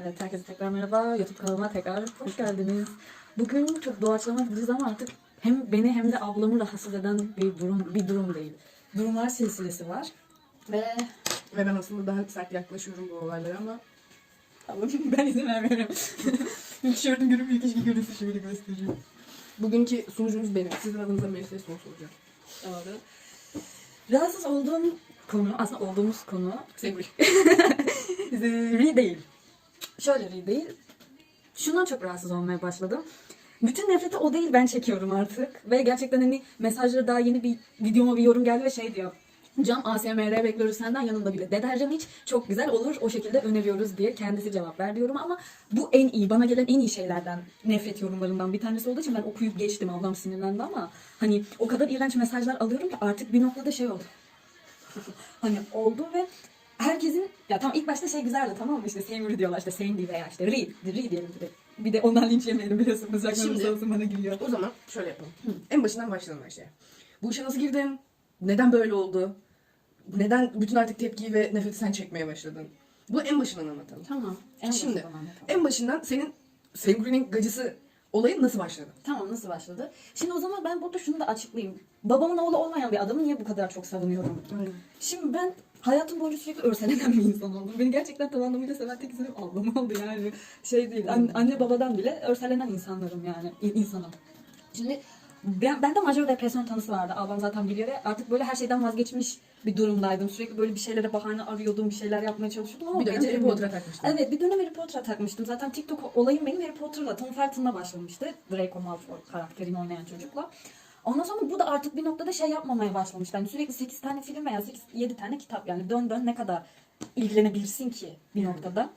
Evet, herkese tekrar merhaba. YouTube kanalıma tekrar hoş geldiniz. Bugün çok doğaçlama gideceğiz ama artık hem beni hem de ablamı rahatsız eden bir durum bir durum değil. Durumlar silsilesi var. Ve Ve ben aslında daha sert yaklaşıyorum bu olaylara ama Allah'ım ben izin vermiyorum. Tişörtüm görünmüyor. Keşke görünse şöyle göstereyim. bugünkü sunucumuz benim. Sizin adınıza Melisa'ya soru soracağım. Doğru. Rahatsız olduğum konu, aslında olduğumuz konu Sevgili. Ri değil. Şöyle ri değil. Şundan çok rahatsız olmaya başladım. Bütün nefreti o değil ben çekiyorum artık. Ve gerçekten hani mesajlara daha yeni bir videoma bir yorum geldi ve şey diyor. Cam ASMR bekliyoruz senden yanında bile. Deterjan hiç çok güzel olur o şekilde öneriyoruz diye kendisi cevap ver diyorum ama bu en iyi bana gelen en iyi şeylerden nefret yorumlarından bir tanesi olduğu için ben okuyup geçtim ablam sinirlendi ama hani o kadar iğrenç mesajlar alıyorum ki artık bir noktada şey oldu hani oldu ve herkesin ya tamam ilk başta şey güzeldi tamam mı işte Seymour diyorlar işte Sandy veya işte Reed, Reed diyelim bir de. Bir de ondan linç yemeyelim biliyorsunuz. Şimdi- olsun bana gülüyor. O zaman şöyle yapalım. En başından başlayalım her şeye. Bu işe nasıl girdin? Neden böyle oldu? Neden bütün artık tepkiyi ve nefreti sen çekmeye başladın? Bu en başından anlatalım. Tamam. En Şimdi başından anlatalım. en başından senin sevgilinin gacısı olayı nasıl başladı? Tamam nasıl başladı? Şimdi o zaman ben burada şunu da açıklayayım. Babamın oğlu olmayan bir adamı niye bu kadar çok savunuyorum? Şimdi ben hayatım boyunca sürekli örselenen bir insan oldum. Beni gerçekten tam anlamıyla seven tek insanım ablam oldu yani. Şey değil, an- anne babadan bile örselenen insanlarım yani, in- insanım. Şimdi ben, bende majör depresyon tanısı vardı. Ablam zaten biliyor ve artık böyle her şeyden vazgeçmiş bir durumdaydım. Sürekli böyle bir şeylere bahane arıyordum, bir şeyler yapmaya çalışıyordum ama Bir dönem Harry. Potter'a takmıştın. Evet bir dönem Harry Potter'a takmıştım. Zaten TikTok olayım benim Harry Potter'la, Tom Felton'la başlamıştı. Draco Malfoy karakterini oynayan çocukla. Ondan sonra bu da artık bir noktada şey yapmamaya başlamıştı. Yani sürekli 8 tane film veya 8, 7 tane kitap yani dön dön ne kadar ilgilenebilirsin ki bir noktada.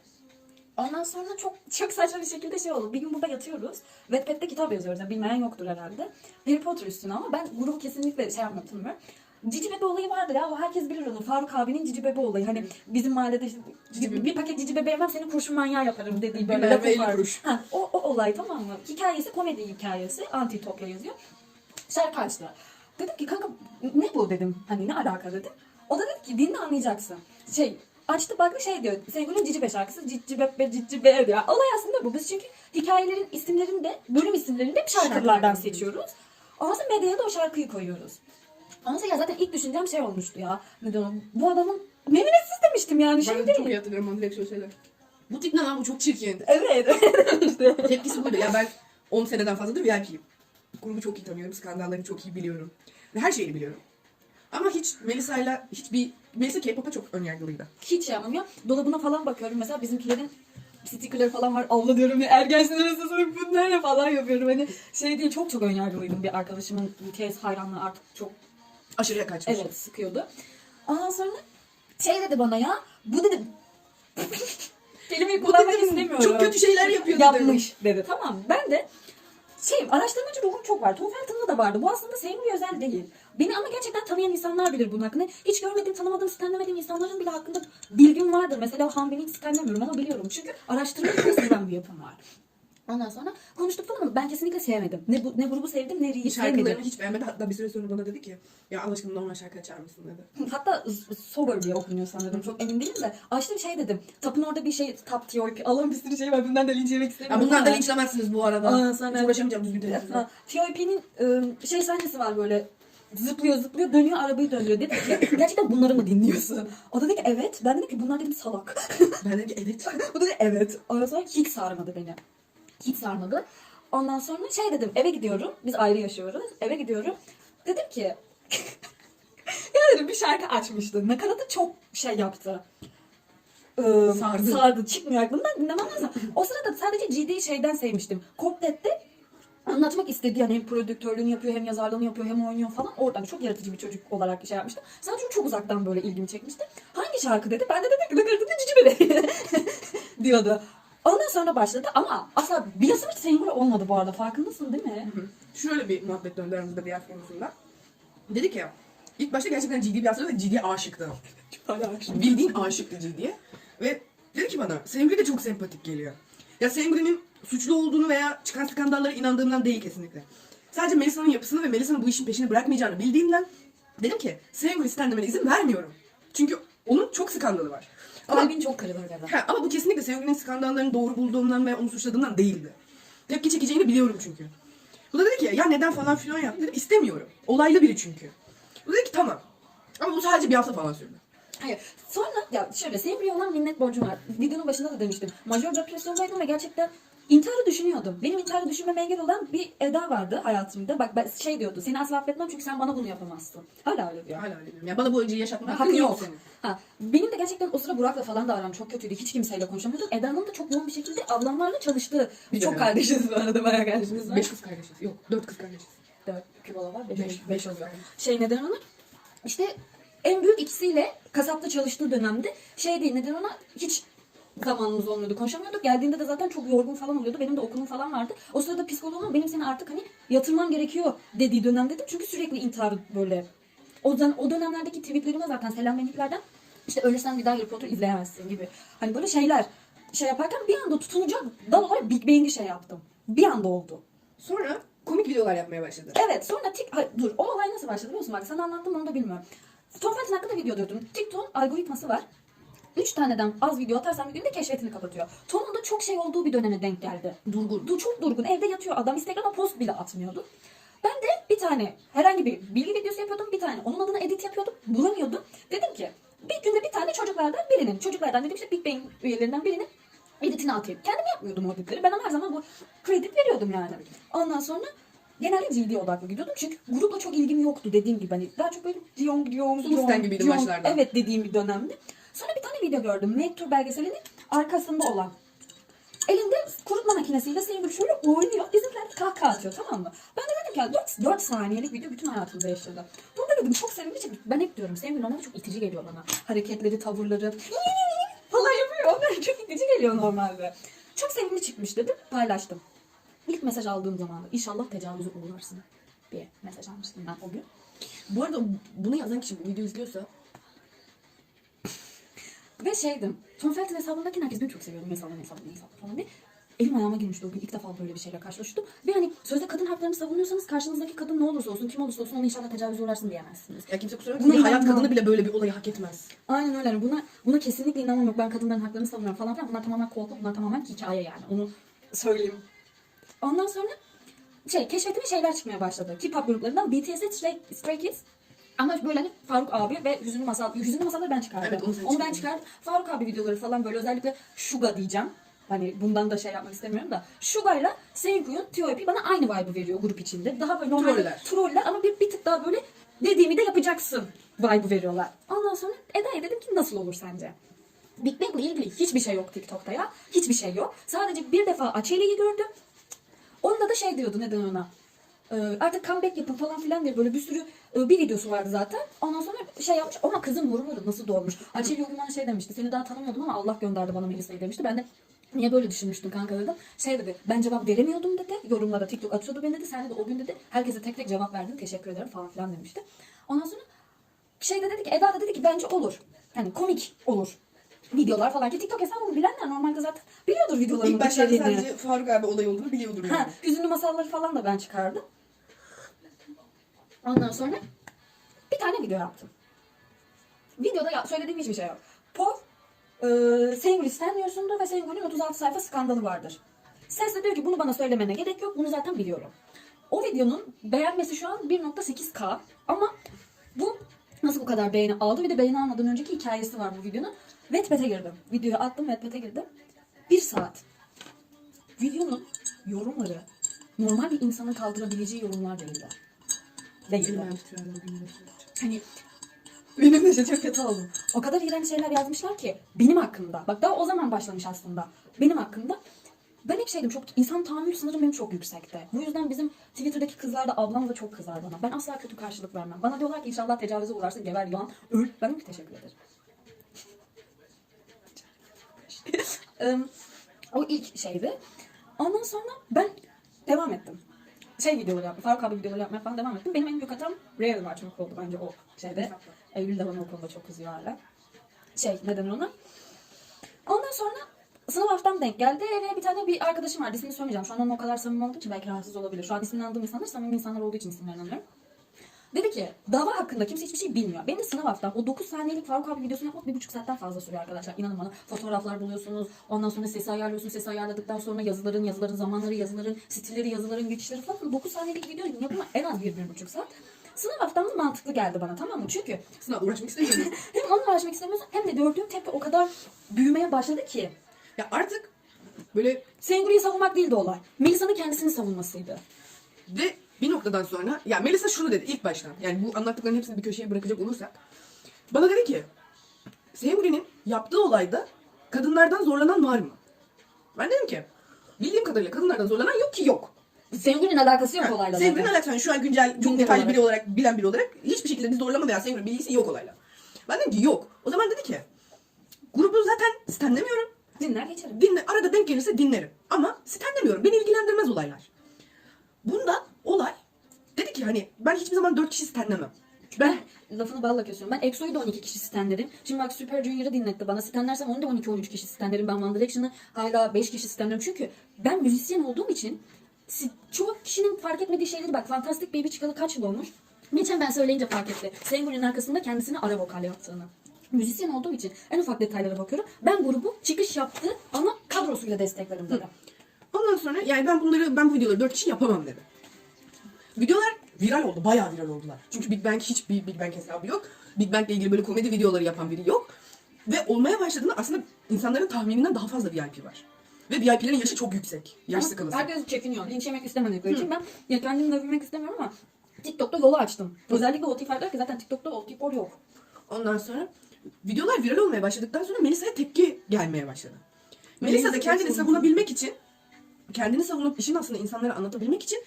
Ondan sonra çok çok saçma bir şekilde şey oldu. Bir gün burada yatıyoruz. Wattpad'de kitap yazıyoruz. Yani bilmeyen yoktur herhalde. Harry Potter üstüne ama ben grubu kesinlikle şey yapmak tanımıyorum. Cici Bebe olayı vardır ya. Herkes bilir onu. Faruk abinin Cici Bebe olayı. Hani bizim mahallede işte Cici bir, paket Cici Bebe yemem seni kurşun manyağı yaparım dediği böyle lafı var. Ha, o, o olay tamam mı? Hikayesi komedi hikayesi. Antitopya yazıyor. Açtı. Dedim ki kanka ne bu dedim. Hani ne alaka dedim. O da dedi ki dinle anlayacaksın. Şey açtı baktı şey diyor. Sevgilinin Cici Be şarkısı. Cici Be Cici Be diyor. Olay aslında bu. Biz çünkü hikayelerin isimlerini de bölüm isimlerini de hep şarkılardan seçiyoruz. Ondan sonra medyaya da o şarkıyı koyuyoruz. Ondan sonra ya zaten ilk düşüncem şey olmuştu ya. Ne diyorum? Bu adamın memnuniyetsiz demiştim yani şey Ben de değil. çok iyi hatırlıyorum onu direkt şöyle. Bu tip ne lan bu çok çirkin. Evet. işte. Tepkisi buydu. Ya ben 10 seneden fazladır VIP'yim. Grubu çok iyi tanıyorum. Skandalları çok iyi biliyorum. Ve her şeyi biliyorum. Ama hiç Melisa'yla hiçbir... Melisa K-pop'a çok önyargılıydı. Hiç şey yapmam ya. Dolabına falan bakıyorum. Mesela bizimkilerin stickerları falan var. Allah diyorum ya ergensin arası sınıf bunlar ne falan yapıyorum. Hani şey değil çok çok önyargılıydım bir arkadaşımın BTS hayranlığı artık çok Aşırıya kaçmış. evet sıkıyordu. Ondan sonra şey dedi bana ya bu dedi kelimeyi kullanmak dedim, istemiyorum. çok kötü şeyler yapıyor dedi. Yapmış dedi. Tamam ben de şey araştırmacı ruhum çok var. Tom Felton'da da vardı. Bu aslında Seymour özel değil. Beni ama gerçekten tanıyan insanlar bilir bunun hakkında. Hiç görmediğim, tanımadığım, stenlemediğim insanların bile hakkında bilgim vardır. Mesela Hanbin'i hiç stenlemiyorum ama biliyorum. Çünkü araştırmayı çok seven bir yapım var. Ondan sonra konuştuk falan ama ben kesinlikle sevmedim. Ne, bu, ne grubu sevdim ne Şarkılarını sevmedim. hiç beğenmedi. Hatta bir süre sonra bana dedi ki ya Allah aşkına normal şarkı açar mısın dedi. Hatta Sober diye okunuyor sanırım. Çok emin değilim de. Açtım şey dedim. Tapın orada bir şey tap TOP. Allah'ım bir sürü şey var. Bundan da linç yemek Ya istemiyorum. bunlar da ama- linçlemezsiniz bu arada. Aa, sana- Hiç uğraşamayacağım düzgün. Ha, TOP'nin ıı, şey sahnesi var böyle zıplıyor zıplıyor dönüyor arabayı döndürüyor. Dedi ki gerçekten bunları mı dinliyorsun? O da dedi ki evet. Ben dedim ki bunlar dedim salak. Ben dedim ki evet. o da dedi evet. Ondan sonra hiç sarmadı beni. Hiç sarmadı. Ondan sonra şey dedim eve gidiyorum. Biz ayrı yaşıyoruz. Eve gidiyorum. Dedim ki ya dedim bir şarkı açmıştı. Nakaratı çok şey yaptı. Ee, Sardı. sardı. Çıkmıyor aklımdan dinlemem lazım. O sırada sadece GD şeyden sevmiştim. Koplet'te anlatmak istediği yani hem prodüktörlüğünü yapıyor hem yazarlığını yapıyor hem oynuyor falan. Oradan çok yaratıcı bir çocuk olarak şey yapmıştı. Sadece çok uzaktan böyle ilgimi çekmişti. Hangi şarkı dedi? Ben de dedim ki nakaratı Cici Bebe diyordu. Ondan sonra başladı ama asla bir yasım hiç Seymour olmadı bu arada. Farkındasın değil mi? Şöyle bir muhabbet döndü aramızda bir yer konusunda. Dedi ki ilk başta gerçekten ciddi bir hasta ve ciddi aşıktı. Hala aşığım. Bildiğin aşıktı ciddiye. Ve dedi ki bana Sengri de çok sempatik geliyor. Ya Sengri'nin suçlu olduğunu veya çıkan skandallara inandığımdan değil kesinlikle. Sadece Melisa'nın yapısını ve Melisa'nın bu işin peşini bırakmayacağını bildiğimden dedim ki Sengri stenlemene izin vermiyorum. Çünkü onun çok skandalı var. Ama, Kalbin çok kırılır Beren. ha, ama bu kesinlikle Sevgili'nin skandallarını doğru bulduğumdan ve onu suçladığımdan değildi. Tepki çekeceğini biliyorum çünkü. Bu da dedi ki ya neden falan filan yaptı dedim istemiyorum. Olaylı biri çünkü. Bu dedi ki tamam. Ama bu sadece bir hafta falan sürdü. Hayır. Sonra ya şöyle sevgili olan minnet borcum var. Videonun başında da demiştim. Majör depresyondaydım ve gerçekten intiharı düşünüyordum. Benim intiharı düşünmeme engel olan bir Eda vardı hayatımda. Bak ben şey diyordu. Seni asla affetmem çünkü sen bana bunu yapamazsın. Hala öyle diyor. Hala öyle diyorum. Ya bana bu acıyı yaşatma Hakkın yok. yok senin. Ha, benim de gerçekten o sıra Burak'la falan da aram çok kötüydü. Hiç kimseyle konuşamıyordum. Eda'nın da çok yoğun bir şekilde ablamlarla çalıştı. Biz çok Evet. kardeşiz bu arada. Bayağı kardeşimiz var. Beş kız kardeşiz. Yok dört kız kardeşiz. Dört kübala var. Beş, Beş, beş, beş oluyor. Şey neden ona? İşte en büyük ikisiyle kasapta çalıştığı dönemde şey değil neden ona hiç zamanımız olmuyordu konuşamıyorduk. Geldiğinde de zaten çok yorgun falan oluyordu. Benim de okulum falan vardı. O sırada psikoloğum benim seni artık hani yatırmam gerekiyor dediği dönemdedim. Çünkü sürekli intihar böyle. O, dön- o dönemlerdeki tweetlerime zaten selam benliklerden işte ölürsen bir daha Harry Potter izleyemezsin gibi. Hani böyle şeyler şey yaparken bir anda tutunacak dal olarak Big Bang'i şey yaptım. Bir anda oldu. Sonra komik videolar yapmaya başladı. Evet sonra tik Hayır, dur o olay nasıl başladı biliyor musun? Bak sana anlattım onu da bilmiyorum. Tom Felton hakkında video diyordum. TikTok'un algoritması var. Üç taneden az video atarsan bir günde keşfetini kapatıyor. Tom'un da çok şey olduğu bir döneme denk geldi. Durgun. Du çok durgun. Evde yatıyor adam. Instagram'a post bile atmıyordu. Ben de bir tane herhangi bir bilgi videosu yapıyordum. Bir tane onun adına edit yapıyordum. Bulamıyordum. Dedim ki bir günde bir tane çocuklardan birinin, çocuklardan dedim işte Big Bang üyelerinden birinin editini atayım. Kendim yapmıyordum o editleri. Ben ona her zaman bu kredi veriyordum yani. Ondan sonra genelde ciddi odaklı gidiyordum. Çünkü grupla çok ilgim yoktu dediğim gibi. Hani daha çok böyle Dion, Dion, Substan gibiydi Dion. başlarda. Evet dediğim bir dönemdi. Sonra bir tane video gördüm. Make Tour belgeselinin arkasında olan. Elinde kurutma makinesiyle Singül şöyle oynuyor. Bizimkiler kahkaha atıyor tamam mı? Ben de dedim ki ya 4, 4 saniyelik video bütün hayatımda yaşadı. Bunu da dedim çok sevimli çünkü ben hep diyorum Singül normalde çok itici geliyor bana. Hareketleri, tavırları falan yapıyor. Ben çok itici geliyor normalde. Çok sevimli çıkmış dedim paylaştım. İlk mesaj aldığım zaman da inşallah tecavüze uğrarsın diye mesaj almıştım ben o gün. Bu arada bunu yazan kişi bu videoyu izliyorsa Ve şeydim. Tom Felton hesabındaki herkes beni çok seviyordu. Mesela hesabı, hesabı falan diye. Elim ayağıma girmişti o gün. İlk defa böyle bir şeyle karşılaştım. Ve hani sözde kadın haklarını savunuyorsanız karşınızdaki kadın ne olursa olsun, kim olursa olsun ona inşallah tecavüze uğrarsın diyemezsiniz. ya kimse kusura Buna bakmasın. Hayat inanmam. kadını bile böyle bir olayı hak etmez. Aynen öyle. Yani buna, buna kesinlikle inanmam yok. Ben kadınların haklarını savunuyorum falan filan. Bunlar tamamen kolpa, bunlar tamamen hikaye yani. Onu söyleyeyim. Ondan sonra şey, keşfetime şeyler çıkmaya başladı. K-pop gruplarından BTS'e Stray, Stray Kids. Ama böyle hani Faruk abi ve Hüzünlü Masal, Hüzünlü Masalları ben çıkardım. Evet, onu onu ben çıkardım. Faruk abi videoları falan böyle özellikle Suga diyeceğim. Hani bundan da şey yapmak istemiyorum da. Suga'yla Senkuy'un T.O.P. bana aynı vibe'ı veriyor grup içinde. Daha böyle normalde Troller. troller ama bir, bir tık daha böyle dediğimi de yapacaksın vibe'ı veriyorlar. Ondan sonra Eda'ya dedim ki nasıl olur sence? Big Bang'le ilgili hiçbir şey yok TikTok'ta ya. Hiçbir şey yok. Sadece bir defa Açeli'yi gördüm. Onda da şey diyordu neden ona. Ee, artık comeback yapın falan filan diye böyle bir sürü e, bir videosu vardı zaten. Ondan sonra şey yapmış ama kızın yorumları nasıl doğmuş. Açeli o gün bana şey demişti. Seni daha tanımıyordum ama Allah gönderdi bana Melisa'yı demişti. Ben de niye böyle düşünmüştün kanka dedim. Şey dedi ben cevap veremiyordum dedi. Yorumlara TikTok atıyordu beni dedi. Sen de o gün dedi herkese tek tek cevap verdin. Teşekkür ederim falan filan demişti. Ondan sonra şey de dedi ki Eda da dedi ki bence olur. Yani komik olur. Videolar falan ki TikTok hesabımı bilenler normalde zaten biliyordur videolarımın İlk başlarda sadece Faruk abi olay olduğunu biliyordur yani. Ha, hüzünlü masalları falan da ben çıkardım. Ondan sonra bir tane video yaptım. Videoda ya, söylediğim hiçbir şey yok. Pov, e, Sengül istemiyorsundur ve Sengül'ün 36 sayfa skandalı vardır. Ses de diyor ki bunu bana söylemene gerek yok, bunu zaten biliyorum. O videonun beğenmesi şu an 1.8k ama bu nasıl bu kadar beğeni aldı? Bir de beğeni almadan önceki hikayesi var bu videonun. Wattpad'e girdim. Videoyu attım Wattpad'e girdim. Bir saat videonun yorumları normal bir insanın kaldırabileceği yorumlar değildi. Titrerler, bilmem. Hani benim de çok kötü oldum. O kadar iğrenç şeyler yazmışlar ki benim hakkımda. Bak daha o zaman başlamış aslında. Benim hakkımda. Ben hep şeydim çok insan tahammül sınırım benim çok yüksekte. Bu yüzden bizim Twitter'daki kızlar da ablam da çok kızar bana. Ben asla kötü karşılık vermem. Bana diyorlar ki inşallah tecavüze uğrarsın geber yılan öl. Ben ki teşekkür ederim. O ilk şeydi. Ondan sonra ben devam ettim. Şey videoları yapmaya, Faruk abi videoları yapmaya falan devam ettim. Benim en büyük hatam Real var çok oldu bence o şeyde. Eylül de bana o konuda çok kızıyor hala. Şey neden ona? Ondan sonra sınav haftam denk geldi ve bir tane bir arkadaşım vardı. İsmini söylemeyeceğim. Şu an onunla o kadar samimi olduğu için belki rahatsız olabilir. Şu an ismini andığım insanlar samimi insanlar olduğu için isimlerini anlıyorum. Dedi ki dava hakkında kimse hiçbir şey bilmiyor. Benim de sınav haftam o 9 saniyelik Faruk abi videosunu yapmak bir buçuk saatten fazla sürüyor arkadaşlar. İnanın bana fotoğraflar buluyorsunuz. Ondan sonra sesi ayarlıyorsunuz. Sesi ayarladıktan sonra yazıların, yazıların zamanları, yazıların stilleri, yazıların geçişleri falan. 9 saniyelik video yapımı en az bir, bir buçuk saat. Sınav haftamda mantıklı geldi bana tamam mı? Çünkü Sınav uğraşmak istemiyorum. hem onunla uğraşmak istemiyorsun hem de gördüğüm tepki o kadar büyümeye başladı ki. ya artık böyle Senguri'yi savunmak değildi olay. Melisa'nın kendisini savunmasıydı. Ve bir noktadan sonra ya Melisa şunu dedi ilk baştan. Yani bu anlattıkların hepsini bir köşeye bırakacak olursak. Bana dedi ki Semri'nin yaptığı olayda kadınlardan zorlanan var mı? Ben dedim ki bildiğim kadarıyla kadınlardan zorlanan yok ki yok. Senguri'nin alakası yok olayla. Zaten. alakası yani şu an güncel çok Güncel detaylı biri olarak bilen biri olarak hiçbir şekilde bir zorlama veya Semri bilgisi yok olayla. Ben dedim ki yok. O zaman dedi ki grubu zaten stenlemiyorum. Dinler geçerim. Dinle, arada denk gelirse dinlerim. Ama stenlemiyorum. Beni ilgilendirmez olaylar. Bundan olay dedi ki hani ben hiçbir zaman dört kişi stenlemem. Ben Ben lafını balla kesiyorum. Ben EXO'yu da 12 kişi stenlerim. Şimdi bak Super Junior'ı dinletti bana. Stenlersem onu da 12-13 kişi stenlerim. Ben One Direction'ı hala 5 kişi stenlerim. Çünkü ben müzisyen olduğum için çoğu kişinin fark etmediği şeyleri bak. Fantastic Baby çıkalı kaç yıl olmuş? Geçen ben söyleyince fark etti. Senguri'nin arkasında kendisini ara vokal yaptığını. Müzisyen olduğum için en ufak detaylara bakıyorum. Ben grubu çıkış yaptığı ama kadrosuyla desteklerim dedi. Ondan sonra yani ben bunları ben bu videoları dört kişi yapamam dedi. Videolar viral oldu. Bayağı viral oldular. Çünkü Big Bang hiç bir Big Bang hesabı yok. Big Bang ile ilgili böyle komedi videoları yapan biri yok. Ve olmaya başladığında aslında insanların tahmininden daha fazla VIP var. Ve VIP'lerin yaşı çok yüksek. Yaş Ama skalası. Herkes çekiniyor. Linç yemek istemedikleri için ben ya kendimi övünmek istemiyorum ama TikTok'ta yolu açtım. Özellikle OT farklar ki zaten TikTok'ta OT for yok. Ondan sonra videolar viral olmaya başladıktan sonra Melisa'ya tepki gelmeye başladı. Melisa da kendini savunabilmek için, kendini savunup işin aslında insanlara anlatabilmek için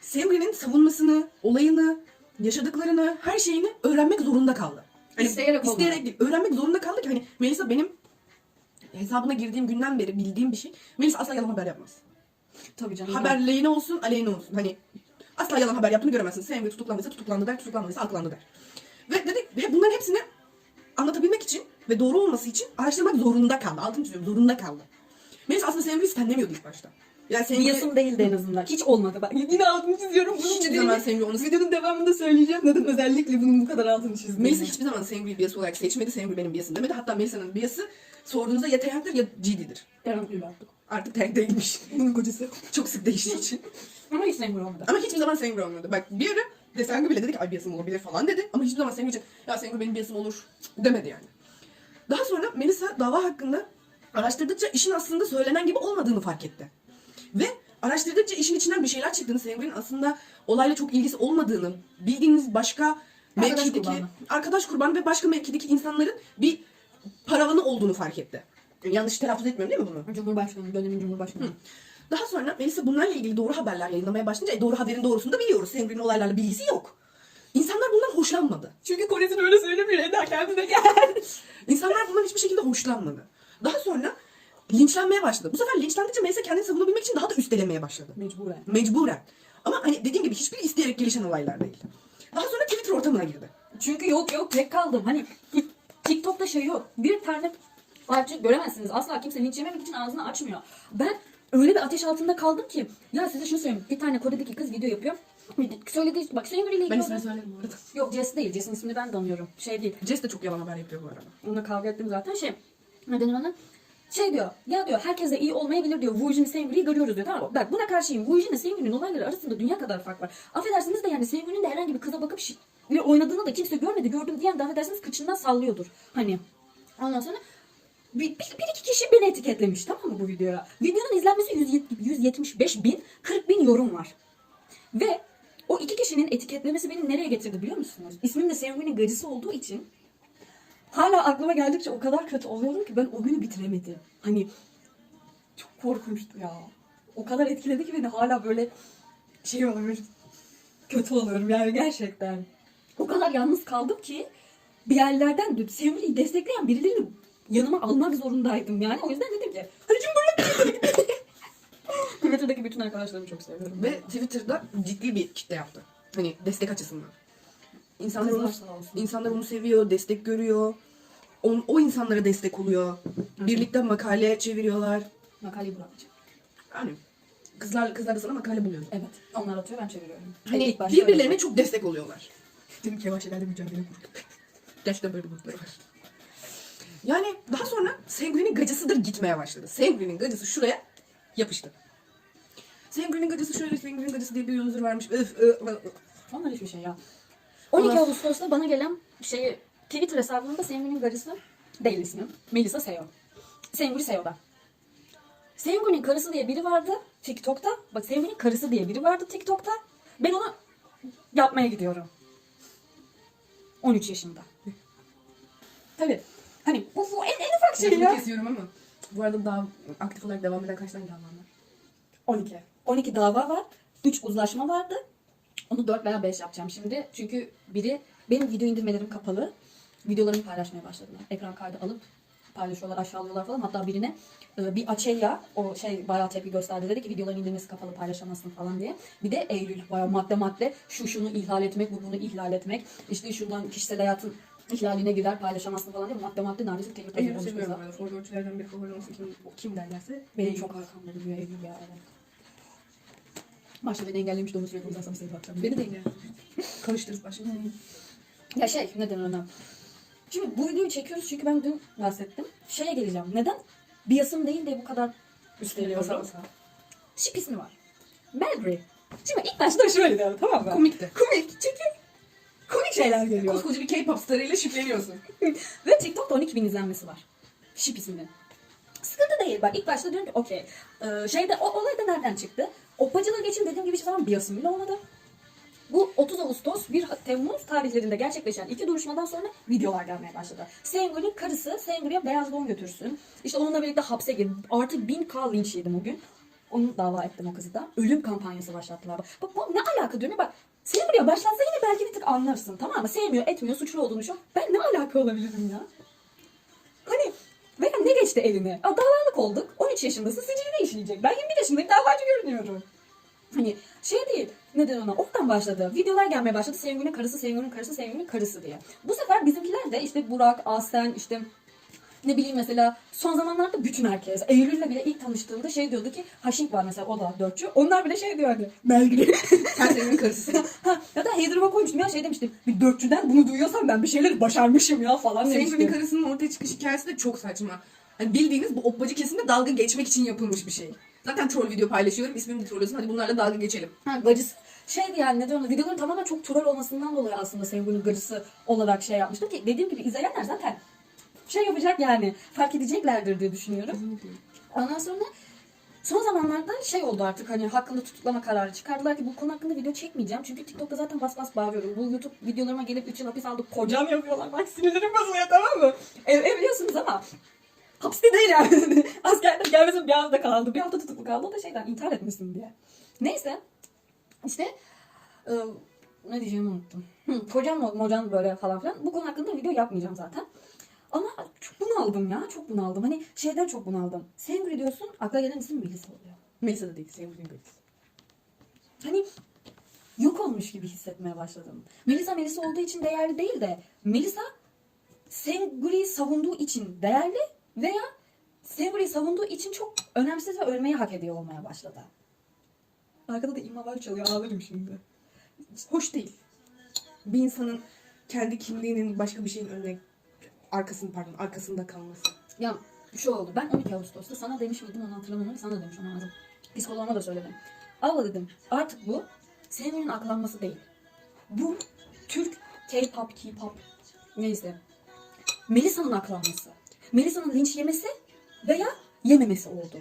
Semri'nin savunmasını, olayını, yaşadıklarını, her şeyini öğrenmek zorunda kaldı. Hani İsteyerek olmadı. isteyerek değil, öğrenmek zorunda kaldı ki hani Melisa benim hesabına girdiğim günden beri bildiğim bir şey. Melisa asla yalan haber yapmaz. Tabii canım. Haber lehine olsun, aleyhine olsun. Hani asla yalan haber yaptığını göremezsin. Semri tutuklandıysa tutuklandı der, tutuklanmadıysa aklandı der. Ve dedik ve bunların hepsini anlatabilmek için ve doğru olması için araştırmak zorunda kaldı. Altını çiziyorum, zorunda kaldı. Melis aslında Semri'yi stenlemiyordu ilk başta. Yani Semri Niyasım değildi en azından. Hiç olmadı. Bak yine altını çiziyorum. Bunun hiçbir zaman Semri onu Videonun devamında söyleyeceğim. Neden özellikle bunun bu kadar altını çizdim. Melisa hiçbir zaman Semri'yi biyası olarak seçmedi. Semri benim biyasım demedi. Hatta Melisa'nın biyası sorduğunuzda ya Terent'tir ya GD'dir. Garanti artık. Artık Terent değilmiş. Bunun kocası. Çok sık değiştiği için. Ama hiç sevmiyorum olmadı. Ama hiçbir zaman Semri olmadı. Bak bir ara Desengü bile dedi ki ay biyasım olabilir falan dedi. Ama hiçbir zaman Semri için ya Semri benim biyasım olur demedi yani. Daha sonra Melisa dava hakkında araştırdıkça işin aslında söylenen gibi olmadığını fark etti. Ve araştırdıkça işin içinden bir şeyler çıktığını, Semri'nin aslında olayla çok ilgisi olmadığını, bildiğiniz başka Arkadaş mevkideki kurbanı. arkadaş kurban ve başka mevkideki insanların bir paravanı olduğunu fark etti. Yanlış telaffuz etmiyorum değil mi bunu? Cumhurbaşkanı, dönemin Cumhurbaşkanı. Daha sonra Melisa bunlarla ilgili doğru haberler yayınlamaya başlayınca e, doğru haberin doğrusunu da biliyoruz. Semri'nin olaylarla bilgisi yok. İnsanlar bundan hoşlanmadı. Çünkü Kore'sin öyle söylemiyor. Eda kendine gel. İnsanlar bundan hiçbir şekilde hoşlanmadı. Daha sonra linçlenmeye başladı. Bu sefer linçlendikçe Melisa kendini savunabilmek için daha da üstelemeye başladı. Mecburen. Mecburen. Ama hani dediğim gibi hiçbir isteyerek gelişen olaylar değil. Daha sonra Twitter ortamına girdi. Çünkü yok yok tek kaldım. Hani TikTok'ta şey yok. Bir tane parça göremezsiniz. Asla kimse linç yememek için ağzını açmıyor. Ben öyle bir ateş altında kaldım ki. Ya size şunu söyleyeyim. Bir tane Kore'deki kız video yapıyor. Söylediği bak senin ile ilgili Ben ismini söylerim bu arada. Yok Jess değil. Jess'in ismini ben de anlıyorum. Şey değil. Jess de çok yalan haber yapıyor bu arada. Onunla kavga ettim zaten. Şey. Ne denir ona? Şey diyor. Ya diyor herkes de iyi olmayabilir diyor. Wu Jin'i Sengri'yi görüyoruz diyor. Tamam mı? Bak buna karşıyım. Jin'le Sengri'nin olayları arasında dünya kadar fark var. Affedersiniz de yani Sengri'nin de herhangi bir kıza bakıp bir oynadığını da kimse görmedi. Gördüm diyen de affedersiniz kıçından sallıyordur. Hani. Ondan sonra bir, bir, bir iki kişi beni etiketlemiş tamam mı bu videoya? Videonun izlenmesi 100 175 bin, 40 bin yorum var. Ve o iki kişinin etiketlemesi beni nereye getirdi biliyor musunuz? İsmim de Sevgi'nin gacısı olduğu için hala aklıma geldikçe o kadar kötü oluyorum ki ben o günü bitiremedim. Hani çok korkunçtu ya. O kadar etkiledi ki beni hala böyle şey oluyor. Kötü oluyorum yani gerçekten. O kadar yalnız kaldım ki bir yerlerden Sevgi'yi destekleyen birilerini yanıma almak zorundaydım yani. O yüzden dedim ki hadi cumhuriyet Twitter'daki bütün arkadaşlarımı çok seviyorum. Ve Twitter'da ciddi bir kitle yaptı. Hani destek açısından. İnsanlar olsun. insanlar onu seviyor, destek görüyor. O, o insanlara destek oluyor. Birlikte makale çeviriyorlar. Makaleyi bırakacağım. Yani kızlar kızlar da sana makale buluyor. Evet. Onlar atıyor ben çeviriyorum. Hani İlk başta birbirlerine öyle. çok destek oluyorlar. Dedim ki yavaş ileride mücadele grubu. Gerçekten böyle grupları var. Yani daha sonra Sengri'nin gacısıdır gitmeye başladı. Sengri'nin gacısı şuraya yapıştı. Sengri'nin gacısı şöyle, Sengri'nin gacısı diye bir user varmış. Öf, öf, öf. Onlar hiçbir şey ya. 12 Onlar- Ağustos'ta bana gelen şey Twitter hesabımda Sengül'ün garısı değil ismi. Melisa Seo. Sengül Seo'da. Sengül'ün karısı diye biri vardı TikTok'ta. Bak Sengül'ün karısı diye biri vardı TikTok'ta. Ben onu yapmaya gidiyorum. 13 yaşında. Tabii. Hani bu, bu en, en ufak şey ya. kesiyorum ama. Bu arada daha aktif olarak devam eden kaç tane davam var? 12. 12 dava var. 3 uzlaşma vardı. Onu 4 veya 5 yapacağım şimdi. Çünkü biri benim video indirmelerim kapalı. Videolarımı paylaşmaya başladılar. Ekran kaydı alıp paylaşıyorlar, aşağılıyorlar falan. Hatta birine e, bir Açelya o şey bayağı tepki gösterdi. Dedi ki videoların indirmesi kapalı paylaşamazsın falan diye. Bir de Eylül bayağı madde madde şu şunu ihlal etmek, bu bunu ihlal etmek. İşte şundan kişisel hayatın ihlaline gider paylaşamazsın falan diye madde madde neredeyse tehdit Eylül'ü seviyorum. Forwardçilerden biri favori olması kim, kim derlerse. Benim çok arkamda duruyor Eylül ya. Evet. Başta beni engellemiş onu sürekli uzatsam seni bakacağım. Beni de yine karıştırıp başladım. Ya şey neden önemli? Şimdi bu videoyu çekiyoruz çünkü ben dün bahsettim. Şeye geleceğim. Neden? Biasım değil de bu kadar üstleniyorum. Basa basa. Şip ismi var. Melbury. Şimdi ilk başta şöyle diyorum tamam mı? Komikti. Komik. Çünkü komik şeyler geliyor. Koskoca bir K-pop starıyla şipleniyorsun. Ve TikTok'ta 12 bin izlenmesi var. Şip isminin. Değil. Bak ilk başta diyorum ki okey. Ee, şeyde o olay da nereden çıktı? Opacılığı geçin dediğim gibi hiçbir zaman biasım bile olmadı. Bu 30 Ağustos 1 Temmuz tarihlerinde gerçekleşen iki duruşmadan sonra videolar gelmeye başladı. Sengül'ün karısı Sengül'e beyaz don götürsün. İşte onunla birlikte hapse girdi. Artık 1000k linç yedim o gün. Onu dava ettim o kızı da. Ölüm kampanyası başlattılar. Bak bu ne alaka diyorum bak. Sengül'e başlatsa yine belki bir tık anlarsın tamam mı? Sevmiyor etmiyor suçlu olduğunu şu. Ben ne alaka olabilirim ya? Hani veya ne geçti eline? Aa, davalık olduk. 13 yaşındasın sicili işleyecek. Ben 21 yaşındayım davacı görünüyorum. Hani şey değil. Neden ona? Oradan başladı. Videolar gelmeye başladı. Sevgilinin karısı, sevgilinin karısı, sevgilinin karısı diye. Bu sefer bizimkiler de işte Burak, Aslen, işte ne bileyim mesela son zamanlarda bütün herkes. Eylül'le bile ilk tanıştığımda şey diyordu ki Haşink var mesela o da dörtçü. Onlar bile şey diyor hani Melgri. Sen senin karısısın. ha, ya da Heather'ıma koymuştum ya şey demiştim. Bir dörtçüden bunu duyuyorsam ben bir şeyleri başarmışım ya falan Sengri'nin demiştim. karısının ortaya çıkış hikayesi de çok saçma. Hani bildiğiniz bu obbacı kesimde dalga geçmek için yapılmış bir şey. Zaten troll video paylaşıyorum. İsmimi de trollüyorsun. Hadi bunlarla dalga geçelim. Ha, gacısı şeydi yani ne diyorum videoların tamamen çok troll olmasından dolayı aslında Sengül'ün gacısı olarak şey yapmıştır ki dediğim gibi izleyenler zaten şey yapacak yani fark edeceklerdir diye düşünüyorum. Ondan sonra son zamanlarda şey oldu artık hani hakkında tutuklama kararı çıkardılar ki bu konu hakkında video çekmeyeceğim. Çünkü TikTok'ta zaten bas bas bağırıyorum. Bu YouTube videolarıma gelip 3 yıl hapis aldık kocam yapıyorlar. Bak sinirlerim bozuluyor tamam mı? Ev, evliyorsunuz ama hapiste değil yani. Askerden gelmesin bir hafta kaldı. Bir hafta tutuklu kaldı. O da şeyden intihar etmesin diye. Neyse. İşte e, ne diyeceğimi unuttum. Hı, kocam mı mocan böyle falan filan. Bu konu hakkında video yapmayacağım zaten. Ama çok bunaldım ya. Çok bunaldım. Hani şeyden çok bunaldım. Sengri diyorsun akla gelen isim Melisa oluyor. Melisa da değil. Sengri'nin karısı. Hani yok olmuş gibi hissetmeye başladım. Melisa Melisa olduğu için değerli değil de Melisa Sengri'yi savunduğu için değerli veya Sengri'yi savunduğu için çok önemsiz ve ölmeyi hak ediyor olmaya başladı. Arkada da var çalıyor ağlarım şimdi. Hoş değil. Bir insanın kendi kimliğinin başka bir şeyin önüne arkasını pardon arkasında kalması. Ya şu oldu. Ben 12 Ağustos'ta sana demiş miydim onu hatırlamıyorum. Sana da demiş olmam lazım. Psikoloğuma da söyledim. Abla dedim artık bu Sengri'nin aklanması değil. Bu Türk K-pop, K-pop neyse. Melisa'nın aklanması. Melisa'nın linç yemesi veya yememesi oldu.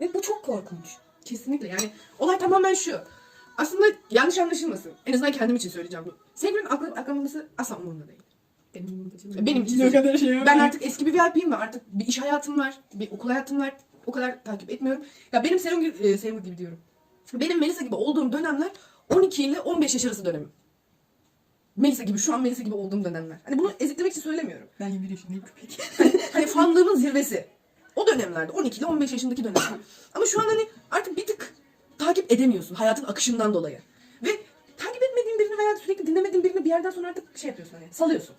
Ve bu çok korkunç. Kesinlikle yani olay tamamen şu. Aslında yanlış anlaşılmasın. En azından kendim için söyleyeceğim bu. Sengri'nin aklı, aklanması asla umurumda değil. Benim Benim için söyleyeceğim. kadar şey. Ben artık eski bir VIP'yim ve artık bir iş hayatım var, bir okul hayatım var. O kadar takip etmiyorum. Ya benim Sengri, e, Sengri gibi diyorum. Benim Melisa gibi olduğum dönemler 12 ile 15 yaş arası dönemim. Melisa gibi, şu an Melisa gibi olduğum dönemler. Hani bunu eziklemek için söylemiyorum. Ben 21 yaşındayım köpek. Hani fanlığımın zirvesi. O dönemlerde 12 ile 15 yaşındaki dönemler. Ama şu an hani artık bir tık takip edemiyorsun hayatın akışından dolayı. Ve takip etmediğin birini veya sürekli dinlemediğin birini bir yerden sonra artık şey yapıyorsun hani salıyorsun.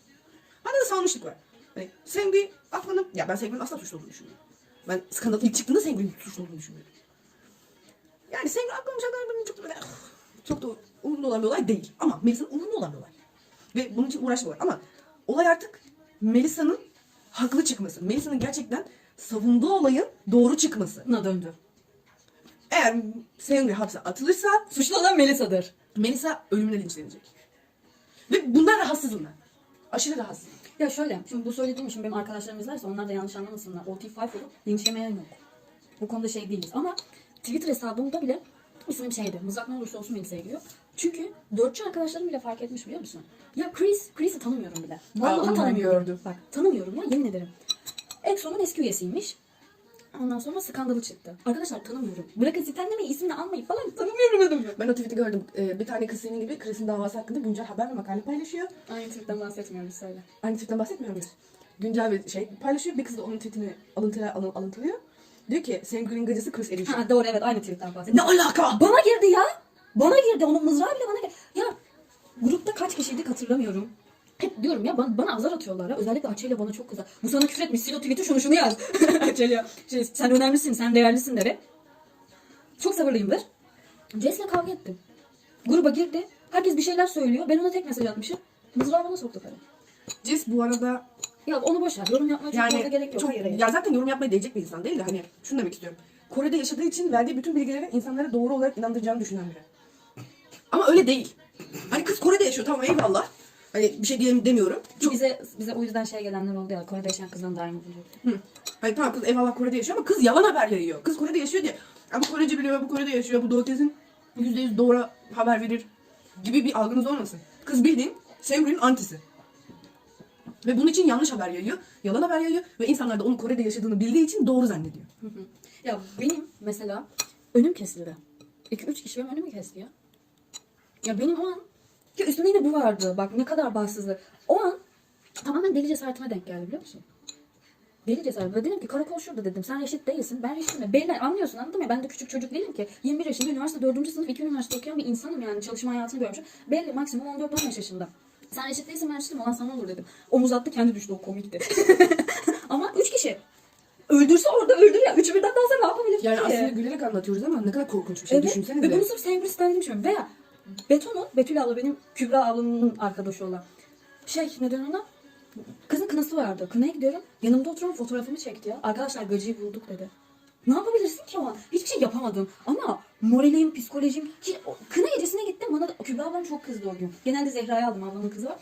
Bende de salmışlık var. Hani Sengri aklını... Ya ben Sengri'nin asla suçlu olduğunu düşünmüyorum. Ben skandal ilk çıktığında Sengri'nin suçlu olduğunu düşünmüyordum. Yani Sengri aklımcaklar benim çok da böyle... Çok da umurumda olan bir olay değil. Ama Melisa'nın umurumda olan bir olay. Ve bunun için uğraşmıyorlar. Ama olay artık Melisa'nın haklı çıkması. Melisa'nın gerçekten savunduğu olayın doğru çıkması. Buna döndü. Eğer Sangre hapse atılırsa Suçlu olan Melisa'dır. Melisa ölümüne linçlenecek. Ve bundan rahatsızım ben. Aşırı rahatsızım. Ya şöyle, şimdi bu söylediğim için benim arkadaşlarım izlerse onlar da yanlış anlamasınlar. OT5 olup linçlemeyen yok. Bu konuda şey değiliz. Ama Twitter hesabımda bile ismim şeydi. Mızrak ne olursa olsun Melisa'ya giriyor. Çünkü dörtçü arkadaşlarım bile fark etmiş biliyor musun? Ya Chris, Chris'i tanımıyorum bile. Vallahi tanımıyorum. gördüm. Bak tanımıyorum ya yemin ederim. Exo'nun eski üyesiymiş. Ondan sonra skandalı çıktı. Arkadaşlar tanımıyorum. Bırakın sitenlemeyi ismini almayı falan tanımıyorum adamı. Ben o tweet'i gördüm. Ee, bir tane kız senin gibi Chris'in davası hakkında güncel haber ve makale paylaşıyor. Aynı tweetten bahsetmiyoruz söyle. Aynı tweet'ten bahsetmiyor muyuz? Güncel bir şey paylaşıyor. Bir kız da onun tweetini alıntı, alın, alıntılıyor. Diyor ki Sangre'nin gacısı Chris Erişim. Ha doğru evet aynı tweetten bahsediyorum. ne alaka? Bana girdi ya. Bana girdi. Onun mızrağı bile bana girdi. Ya grupta kaç kişiydik hatırlamıyorum. Hep diyorum ya bana, bana azar atıyorlar ya. Özellikle Açelya bana çok kızar. Bu sana küfür etmiş. Sil o tweet'i şunu şunu yaz. Açelya şey, sen önemlisin, sen değerlisin dere. Çok sabırlıyımdır. Jess'le kavga ettim. Gruba girdi. Herkes bir şeyler söylüyor. Ben ona tek mesaj atmışım. Mızrağı bana soktu karı. Jess bu arada Ya onu boş ver. Yorum yapmaya çok fazla yani gerek yok. çok, Hayır, hayır. ya zaten yorum yapmaya değecek bir insan değil de hani şunu demek istiyorum. Kore'de yaşadığı için verdiği bütün bilgileri insanlara doğru olarak inandıracağını düşünen biri. Ama öyle değil. Hani kız Kore'de yaşıyor tamam eyvallah. Hani bir şey diyeyim demiyorum. Çok Bize, bize o yüzden şey gelenler oldu ya. Kore'de yaşayan kızdan daha iyi buluyor? Hı. Hani tamam kız eyvallah Kore'de yaşıyor ama kız yalan haber yayıyor. Kız Kore'de yaşıyor diye. Ya bu Korece biliyor, bu Kore'de yaşıyor, bu doğru kesin %100 doğru haber verir gibi bir algınız olmasın. Kız bildiğin Seungri'nin antisi. Ve bunun için yanlış haber yayıyor, yalan haber yayıyor ve insanlar da onun Kore'de yaşadığını bildiği için doğru zannediyor. Hı hı. Ya benim mesela önüm kesildi. 2-3 kişi benim önümü kesti ya. Ya benim o an ya üstünde yine bu vardı. Bak ne kadar bahtsızlık. O an tamamen deli cesaretime denk geldi biliyor musun? Deli cesaret. Ve dedim ki karakol şurada dedim. Sen reşit değilsin. Ben reşitim. Beyler anlıyorsun anladın mı? Ben de küçük çocuk değilim ki. 21 yaşında üniversite 4. sınıf 2 üniversite okuyan bir insanım yani. Çalışma hayatını görmüşüm. Belli maksimum 14-15 yaşında. Sen reşit değilsin ben reşitim. Olan sana olur dedim. Omuz attı kendi düştü o komikti. Ama 3 kişi. Öldürse orada öldür ya. Üçü birden dalsa ne yapabilir Yani ki? aslında gülerek anlatıyoruz ama ne kadar korkunç bir şey Evet. düşünsenize. Ve bunu sırf Sengül istendiğini düşünüyorum. Veya Beton'un, Betül abla benim Kübra ablamın arkadaşı olan. Şey neden ona? Kızın kınası vardı. Kınaya gidiyorum. Yanımda oturan fotoğrafımı çekti ya. Arkadaşlar gacıyı bulduk dedi. Ne yapabilirsin ki o? Hiçbir şey yapamadım. Ama moralim, psikolojim... O- kına gecesine gittim. Bana Kübra ablam çok kızdı o gün. Genelde Zehra'yı aldım. Ablamın kızı var.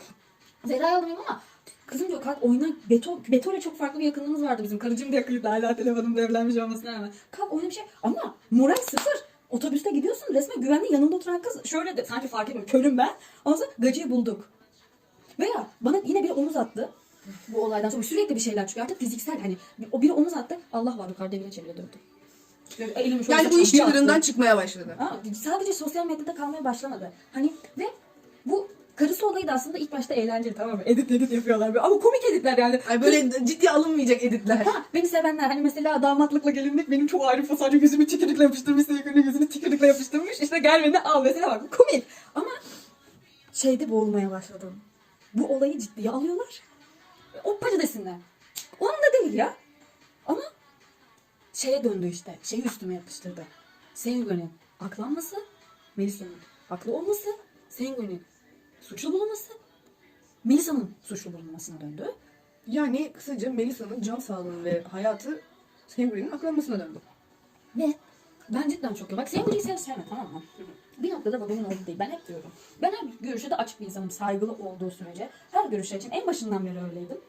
Zehra'yı aldım ama Kızım diyor kalk oyna. Beto, Beto'yla çok farklı bir yakınlığımız vardı bizim. Karıcığım da yakıydı hala telefonumda evlenmiş olmasına rağmen. Kalk oyna bir şey. Ama moral sıfır. Otobüste gidiyorsun resmen güvenli yanında oturan kız şöyle de sanki fark etmiyor. Körüm ben. Ondan sonra gacıyı bulduk. Veya bana yine bir omuz attı. Bu olaydan sonra sürekli bir şeyler çıkıyor. Artık fiziksel hani o biri omuz attı. Allah var yukarıda evine çeviriyor döndü. Böyle elimi şöyle Yani bu iş çığırından çıkmaya başladı. Ha, sadece sosyal medyada kalmaya başlamadı. Hani ve bu karısı olayı da aslında ilk başta eğlenceli tamam mı? Edit edit yapıyorlar böyle. Ama komik editler yani. Ay böyle ciddi alınmayacak editler. Ha, beni sevenler hani mesela damatlıkla gelinlik benim çok ayrı sadece yüzümü tükürükle yapıştırmış, sevgilinin yüzünü tükürükle yapıştırmış. İşte gel beni al mesela bak komik. Ama şeyde boğulmaya başladım. Bu olayı ciddiye alıyorlar. O para desinler. Onun da değil ya. Ama şeye döndü işte. Şeyi üstüme yapıştırdı. Sengo'nun aklanması, Melisa'nın haklı olması, Sengo'nun suçlu bulunması, Melisa'nın suçlu bulunmasına döndü. Yani kısaca Melisa'nın can sağlığı ve hayatı Sangre'nin aklanmasına döndü. Ve ben cidden çok Bak Sengo'yu sev sevme tamam mı? Bir noktada babamın oğlu değil. Ben hep diyorum. Ben her görüşe de açık bir insanım. Saygılı olduğu sürece. Her görüşe için en başından beri öyleydim.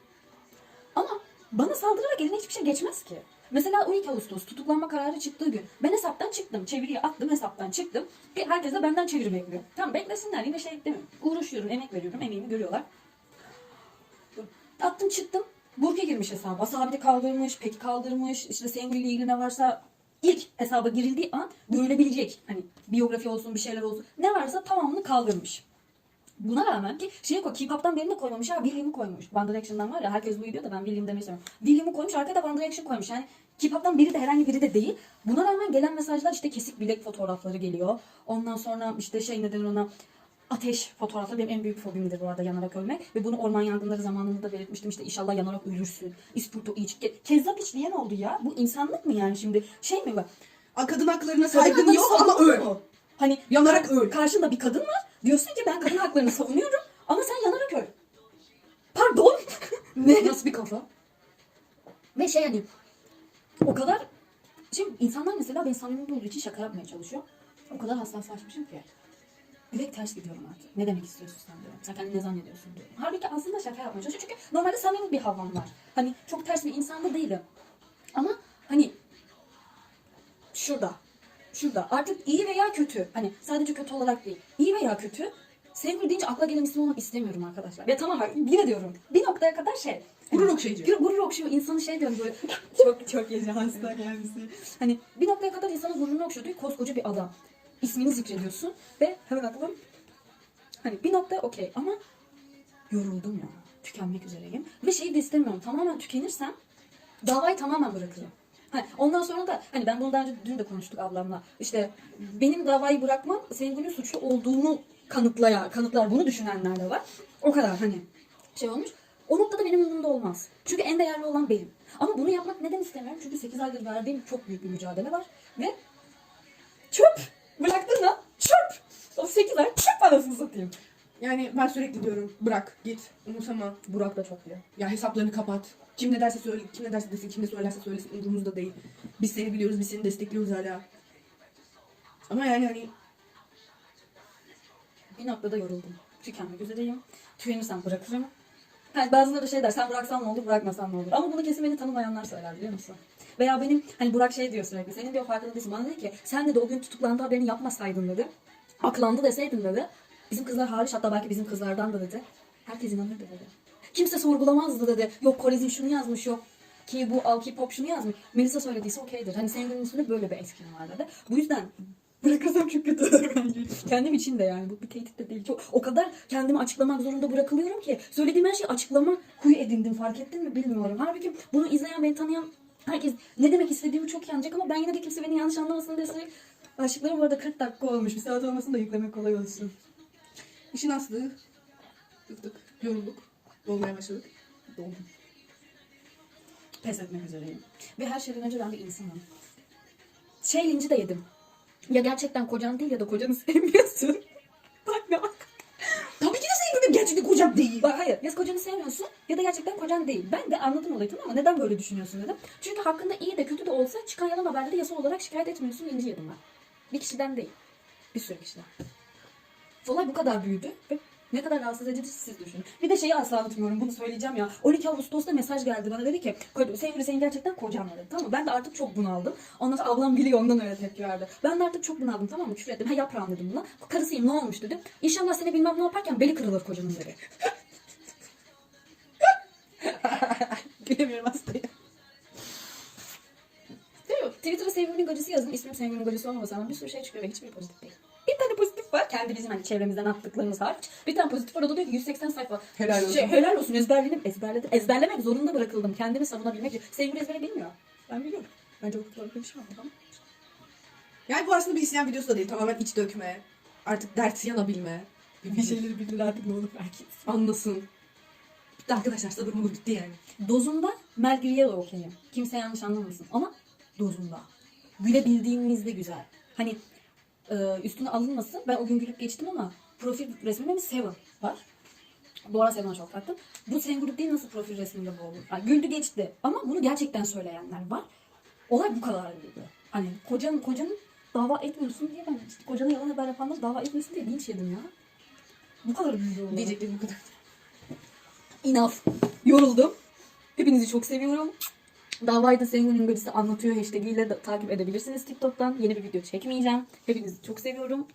Ama bana saldırarak eline hiçbir şey geçmez ki. Mesela 12 Ağustos tutuklanma kararı çıktığı gün ben hesaptan çıktım. Çeviriyi attım hesaptan çıktım. Ve herkes de benden çeviri bekliyor. Tamam beklesinler yine şey demiyorum. Uğraşıyorum, emek veriyorum, emeğimi görüyorlar. Attım çıktım. Burke girmiş hesaba. Sabiti kaldırmış, peki kaldırmış. İşte sevgiliyle ilgili ne varsa ilk hesaba girildiği an görülebilecek. Hani biyografi olsun bir şeyler olsun. Ne varsa tamamını kaldırmış. Buna rağmen ki şeye koy, K-pop'tan birini koymamış ha, William'ı koymuş. One Direction'dan var ya, herkes bu diyor da ben William demeyi seviyorum. William'ı koymuş, arkaya da One Direction koymuş. Yani K-pop'tan biri de herhangi biri de değil. Buna rağmen gelen mesajlar işte kesik bilek fotoğrafları geliyor. Ondan sonra işte şey neden ona ateş fotoğrafları benim en büyük fobimdir bu arada yanarak ölmek. Ve bunu orman yangınları zamanında da belirtmiştim. İşte inşallah yanarak ölürsün. İspurto iç. Ke- Kezzap iç diyen oldu ya. Bu insanlık mı yani şimdi? Şey mi bu? Kadın haklarına saygın yok ama öl. Hani Yanarak öl. Karşında bir kadın var. Diyorsun ki ben kadın haklarını savunuyorum. Ama sen yanarak öl. Pardon. ne? Nasıl bir kafa? Ve şey hani o kadar şimdi insanlar mesela ben samimi olduğu için şaka yapmaya çalışıyor. O kadar hassaslaşmışım ki. Direkt ters gidiyorum artık. Ne demek istiyorsun sen diyorum. Sen kendini ne zannediyorsun diyorum. Halbuki aslında şaka yapmaya çalışıyor. Çünkü normalde samimi bir havam var. Hani çok ters bir insan da değilim. Ama hani şurada. Şurada. Artık iyi veya kötü. Hani sadece kötü olarak değil. İyi veya kötü. Sevgili deyince akla gelen isim olmak istemiyorum arkadaşlar. Ya tamam yine diyorum. Bir noktaya kadar şey. Gurur okşayıcı. Gurur, okşuyor. insanı şey diyorum böyle. çok çok yaşa hasta kendisi. Hani bir noktaya kadar insanın gururunu okşuyor diyor. Koskoca bir adam. İsmini zikrediyorsun ve hemen aklım hani bir nokta okey ama yoruldum ya. Tükenmek üzereyim. Ve şeyi de istemiyorum. Tamamen tükenirsem davayı tamamen bırakırım. Hani ondan sonra da hani ben bunu daha önce dün de konuştuk ablamla. İşte benim davayı bırakmam Sengül'ün suçlu olduğunu kanıtlaya, kanıtlar bunu düşünenler de var. O kadar hani şey olmuş. O noktada benim umurumda olmaz. Çünkü en değerli olan benim. Ama bunu yapmak neden istemiyorum? Çünkü 8 aydır verdiğim çok büyük bir mücadele var. Ve çöp! Bıraktın da çöp! O 8 ay çöp anasını satayım. Yani ben sürekli diyorum bırak git umursama. Burak da çok diyor. Ya hesaplarını kapat. Kim ne derse söyle, kim ne derse desin, kim ne söylerse söylesin umurumuzda değil. Biz seni biliyoruz, biz seni destekliyoruz hala. Ama yani hani Bir noktada yoruldum. Tükenmek üzereyim. Tükenirsem bırakırım. Yani bazıları şey der, sen bıraksan ne olur, bırakmasan ne olur. Ama bunu kesin beni tanımayanlar söyler biliyor musun? Veya benim, hani Burak şey diyor sürekli, senin diyor farkında değilsin. Bana dedi ki, sen de o gün tutuklandı haberini yapmasaydın dedi. Aklandı deseydin dedi. Bizim kızlar hariç hatta belki bizim kızlardan da dedi. Herkes inanırdı dedi. Kimse sorgulamazdı dedi. Yok Korez'in şunu yazmış, yok ki bu Alki Pop şunu yazmış. Melisa söylediyse okeydir. Hani senin üstünde böyle bir etkin var dedi. Bu yüzden bırakırsam çok kötü. Kendim için de yani bu bir tehdit de değil. Çok, o kadar kendimi açıklamak zorunda bırakılıyorum ki söylediğim her şeyi açıklama huyu edindim fark ettin mi bilmiyorum. Halbuki bunu izleyen beni tanıyan herkes ne demek istediğimi çok iyi anlayacak ama ben yine de kimse beni yanlış anlamasın diye. Aşıklarım bu arada 40 dakika olmuş. Bir saat olmasın da yüklemek kolay olsun. İşin aslı bıktık, yorulduk, olmaya başladık. Doldum. Pes etmek üzereyim. Ve her şeyden önce ben bir insanım. Şey linci de yedim. Ya gerçekten kocan değil ya da kocanı sevmiyorsun. Bak ne bak. Tabii ki de benim gerçekten kocam değil. Bak hayır ya kocanı sevmiyorsun ya da gerçekten kocan değil. Ben de anladım olayı tamam mı? Neden böyle düşünüyorsun dedim. Çünkü hakkında iyi de kötü de olsa çıkan yalan haberleri yasal olarak şikayet etmiyorsun linci yedim ben. Bir kişiden değil. Bir sürü kişiden. Olay bu kadar büyüdü ve ne kadar rahatsız edici siz düşünün. Bir de şeyi asla unutmuyorum bunu söyleyeceğim ya. 12 Ağustos'ta mesaj geldi bana dedi ki "Ko- sevgili senin gerçekten kocan dedi. Tamam mı? Ben de artık çok bunaldım. Ondan sonra ablam biliyor ondan öyle tepki verdi. Ben de artık çok bunaldım tamam mı? Küfür ettim. Ha yaprağım dedim buna. Karısıyım ne olmuş dedim. İnşallah seni bilmem ne yaparken beli kırılır kocanın dedi. Gülemiyorum mi? Twitter'a sevgilinin gocası yazın. İsmim sevgilinin gocası olmasa bir sürü şey çıkıyor ve hiçbir pozitif değil. Bir tane pozitif var. Kendi bizim hani çevremizden attıklarımız hariç. Bir tane pozitif var. O da diyor ki 180 sayfa. Helal olsun. Şey, helal olsun. Ezberledim. Ezberledim. Ezberlemek zorunda bırakıldım. Kendimi savunabilmek için. Sevgili ezbere bilmiyor. Ben biliyorum. Bence o kadar bir şey var. Tamam. Yani bu aslında bir isyan videosu da değil. Tamamen iç dökme. Artık dert yanabilme. Bir şeyleri bilir artık ne olur belki. Anlasın. Bitti arkadaşlar sabırım olur bitti yani. Dozunda Mel de okeyim. Kimse yanlış anlamasın. Ama dozunda. Gülebildiğimizde güzel. Hani e, üstüne alınmasın. Ben o gün gülüp geçtim ama profil resmimde bir Seven var. Bu ara Seven'a çok taktım. Bu senin grup değil nasıl profil resminde bu olur? Yani güldü geçti. Ama bunu gerçekten söyleyenler var. Olay bu kadar büyüdü. Hani kocanın, kocanın dava etmiyorsun diye ben işte kocana yalan haber yapanlar dava etmesin diye linç yedim ya. Bu kadar büyüdü olay. Diyeceklerim bu kadar. Enough. Yoruldum. Hepinizi çok seviyorum. Davayı da Sevgilinin Gölüsü anlatıyor hashtag ile takip edebilirsiniz TikTok'tan. Yeni bir video çekmeyeceğim. Hepinizi çok seviyorum.